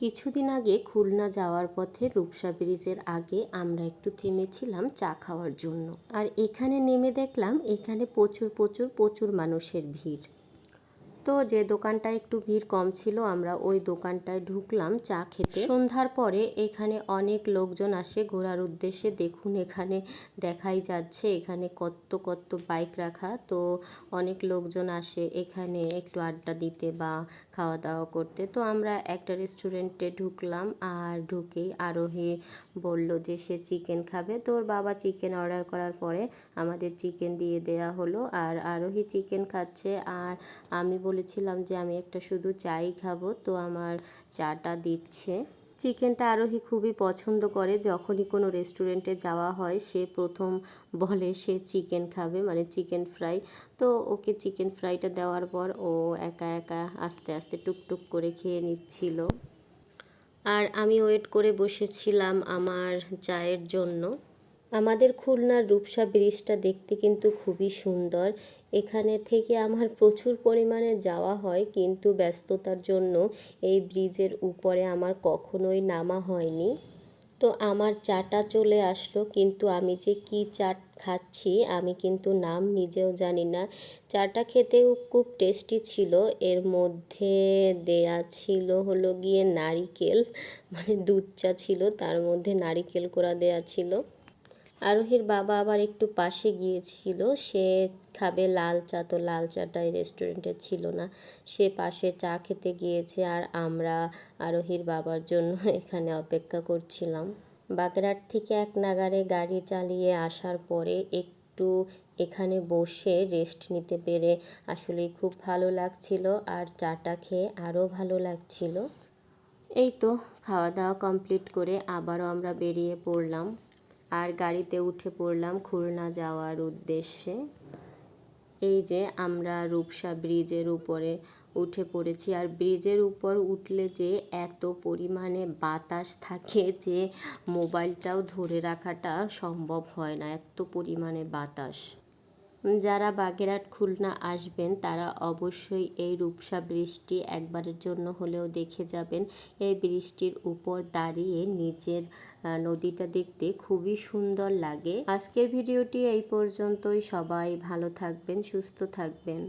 কিছুদিন আগে খুলনা যাওয়ার পথে রূপসা ব্রিজের আগে আমরা একটু থেমেছিলাম চা খাওয়ার জন্য। আর এখানে নেমে দেখলাম এখানে প্রচুর প্রচুর প্রচুর মানুষের ভিড়। তো যে দোকানটায় একটু ভিড় কম ছিল, আমরা ওই দোকানটায় ঢুকলাম চা খেতে। সন্ধ্যার পরে এখানে অনেক লোকজন আসে ঘোরার উদ্দেশ্যে। দেখুন, এখানে দেখাই যাচ্ছে, এখানে কত কত বাইক রাখা। তো অনেক লোকজন আসে এখানে একটু আড্ডা দিতে বা খাওয়া দাওয়া করতে। তো আমরা একটা রেস্টুরেন্টে ঢুকলাম আর ঢুকেই আরোহী বলল যে সে চিকেন খাবে। তো ওর বাবা চিকেন অর্ডার করার পরে আমাদের চিকেন দিয়ে দেয়া হলো। আর আরোহী চিকেন খাচ্ছে আর আমি বলেছিলাম যে আমি একটা শুধু চাই খাব, তো আমার চাটা দিচ্ছে। চিকেনটা আরোহী খুবই পছন্দ করে। যখনই কোনো রেস্টুরেন্টে যাওয়া হয়, সে প্রথম বলে সে চিকেন খাবে মানে চিকেন ফ্রাই। তো ওকে চিকেন ফ্রাইটা দেওয়ার পর ও একা একা আস্তে আস্তে টুকটুক করে খেয়ে নিচ্ছিল। আর আমি ওয়েট করে বসেছিলাম আমার চায়ের জন্য। আমাদের খুলনার রূপসা ব্রিজটা দেখতে কিন্তু খুবই সুন্দর। এখানে থেকে আমার প্রচুর পরিমাণে যাওয়া হয়, কিন্তু ব্যস্ততার জন্য এই ব্রিজের উপরে আমার কখনোই নামা হয়নি। তো আমার চাটা চলে আসলো, কিন্তু আমি যে কি চাট খাচ্ছি আমি কিন্তু নাম নিজেও জানি না। চাটা খেতেও খুব টেস্টি ছিল, এর মধ্যে দেয়া ছিল হলো গিয়ে নারিকেল মানে দুধ চা ছিল, তার মধ্যে নারিকেল কোড়া দেয়া ছিল। আরোহীর বাবা আবার একটু পাশে গিয়েছিল। সে খাবে লাল চা, তো লাল চাটা এই রেস্টুরেন্টে ছিল না। সে পাশে চা খেতে গিয়েছে আর আমরা আরোহীর বাবার জন্য এখানে অপেক্ষা করছিলাম। বাগেরহাট থেকে এক নাগারে গাড়ি চালিয়ে আসার পরে একটু এখানে বসে রেস্ট নিতে পেরে আসলেই খুব ভালো লাগছিল আর চাটা খেয়ে আরও ভালো লাগছিল। এই তো, খাওয়া দাওয়া কমপ্লিট করে আবারও আমরা বেরিয়ে পড়লাম। আর গাড়িতে উঠে পড়লাম খুলনা যাওয়ার উদ্দেশ্যে। এই যে আমরা রূপসা ব্রিজের উপরে উঠে পড়েছি। আর ব্রিজের উপর উঠলে যে এত পরিমাণে বাতাস থাকে যে মোবাইলটাও ধরে রাখাটা সম্ভব হয় না। এত পরিমাণে বাতাস। যারা বাগেরহাট, খুলনা আসবেন, তারা অবশ্যই এই রূপসা বৃষ্টি একবারের জন্য হলেও দেখে যাবেন। এই বৃষ্টির উপর দাঁড়িয়ে নিচের নদীটা দেখতে খুবই সুন্দর লাগে। আজকের ভিডিওটি এই পর্যন্তই। সবাই ভালো থাকবেন, সুস্থ থাকবেন।